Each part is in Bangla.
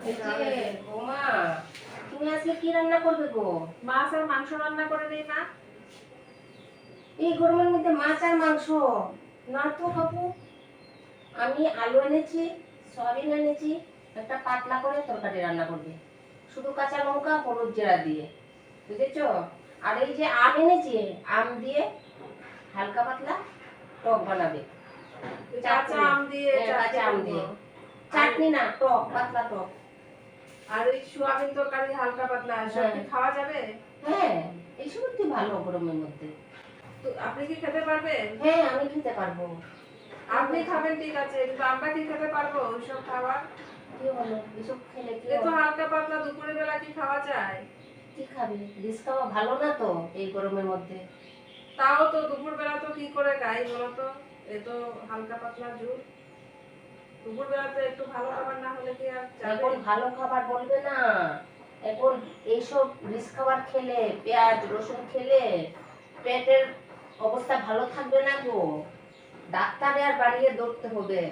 এই তুমি আজকে কি রান্না করবে গো? মাছ আর মাংস রান্না করে নেই মা এই গরমের মধ্যে মাছ আর মাংস না তো বাবু? আমি আলু এনেছি সয়াবিন এনেছি একটা পাতলা করে তরকারি রান্না করবে। শুধু কাঁচা লঙ্কা হলুদ জিরা দিয়ে। বুঝেছ? আর এই যে আম এনেছি আম দিয়ে হালকা পাতলা টক বানাবে। কাঁচা আম দিয়ে হ্যাঁ, কাঁচা আম দিয়ে। চাটনি না টক পাতলা টক। আর ওই সোয়াবিন তরকারি হালকা পাতলা সব হ্যাঁ। খাওয়া যাবে? হ্যাঁ এইসব একটু ভালো গরমের মধ্যে। তো আপনি কি খেতে পারবেন? হ্যাঁ আমি খেতে পারব। আপনি খাবেন ঠিক আছে কিন্তু আমরা কি খেতে পারব ওইসব খাবার? কি হলো এসব খেলে কি তো হালকা পাতলা দুপুরের বেলা কি খাওয়া যায়? কি খাবে? রিস্ক খাওয়া ভালো না তো এই গরমের মধ্যে? তাও তো দুপুর বেলা তো কি করে খাই বলো তো? এ তো হালকা পাতলা জুস। দুপুর বেলা তো একটু ভালো খাবার না হলে কি এখন ভালো খাবার বলবে না। এখন এইসব রিস্ক খাবার খেলে, পেঁয়াজ, রসুন খেলে পেটের অবস্থা ভালো থাকবে না গো। ডাক্তারে আর বাড়িয়ে ধরতে হবে।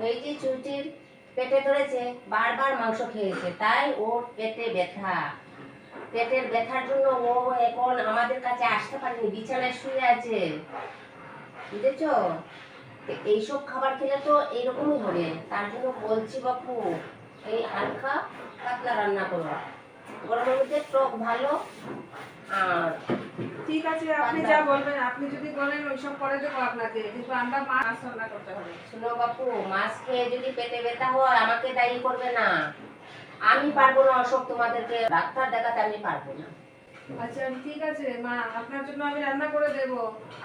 এই যে চুটির পেটে ধরেছে, বারবার মাংস খেয়েছে, তাই ওর পেটে ব্যথা। পেটের ব্যথার জন্য ও এখন আমাদের কাছে আসতে পারেনি, বিছানায় শুয়ে আছে। বুঝেছ? এইসব খাবার খেলে তো এইরকমই হবে। তার জন্য বলছি বাপু এই হালকা পাতলা রান্না করো। গরমের মধ্যে টক ভালো আর ঠিক আছে আপনি যা বলবেন আপনি যদি বলেন ওইসব করে দেবো আপনাকে। কিন্তু আমরা মাছ রান্না করতে হবে। শুনো বাপু মাছ খেয়ে যদি পেটে ব্যথা হয় আমাকে দায়ী করবে না। আমি পারব না অসব তোমাদেরকে। ডাক্তার দেখাতে আমি পারব না। আচ্ছা ঠিক আছে মা আপনার জন্য আমি রান্না করে দেব।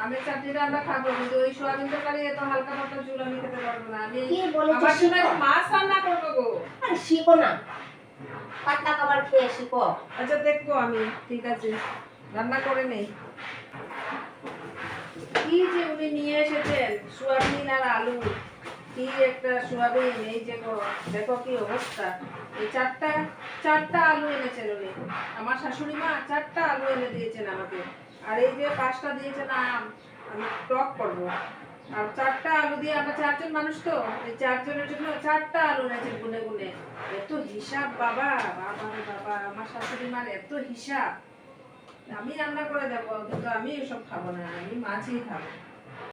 আমি চাটনিটা আমরা খাব কিন্তু ওই সোয়াবিন তরকারি এত হালকা পাতলা চুল আমি খেতে পারব না। আমি কি বলেছ আমার জন্য মাছ রান্না করব গো। আর শিখো না। পাতলা খাবার খেয়ে শিখো। আচ্ছা দেখব আমি ঠিক আছে। রান্না করে নেই। কি যে উনি নিয়ে এসেছেন সোয়াবিন আর আলু। কি একটা সোয়াবিন এই যে দেখো কি অবস্থা। এই চারটা চারটা আলু এনেছেন আমার শাশুড়ি মা চারটা আলু এনে দিয়েছেন আমাকে। আর এই যে পাঁচটা আম টক আর চারটা আলু দিয়ে আমরা চারজন মানুষ তো, এই চারজনের জন্য চারটা আলু এনেছেন গুনে গুনে। এত হিসাব, বাবা বাবা বাবা, আমার শাশুড়ি মার এত হিসাব। আমি রান্না করে দেবো, কিন্তু আমি এসব খাব না, আমি মাছই খাব।